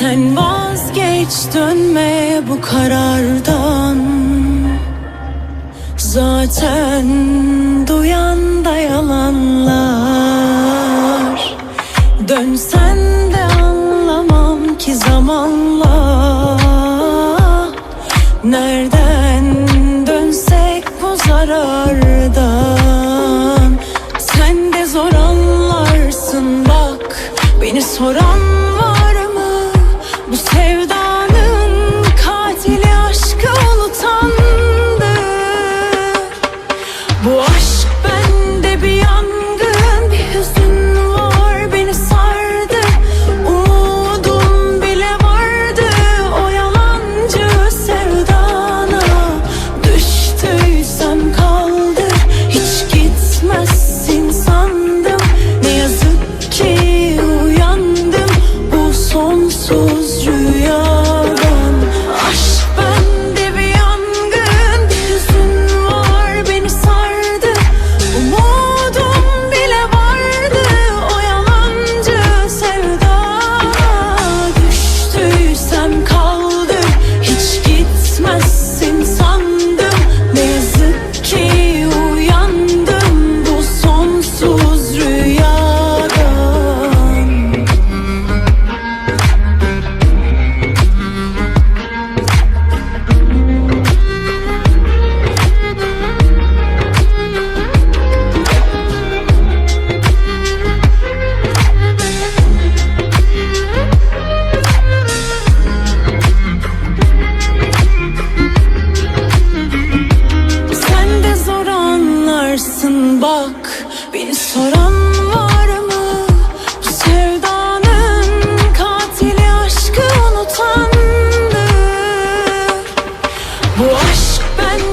Sen vazgeç dönme bu karardan. Zaten duyan da yalanlar. Dönsen de anlamam ki zamanla. Nereden dönsek bu zarardan? Sen de zor anlarsın bak. Beni soran bu sevda was dreaming nasılsın bak Beni soran var mı? Bu sevdanın katili aşkı unutandır Bu aşk ben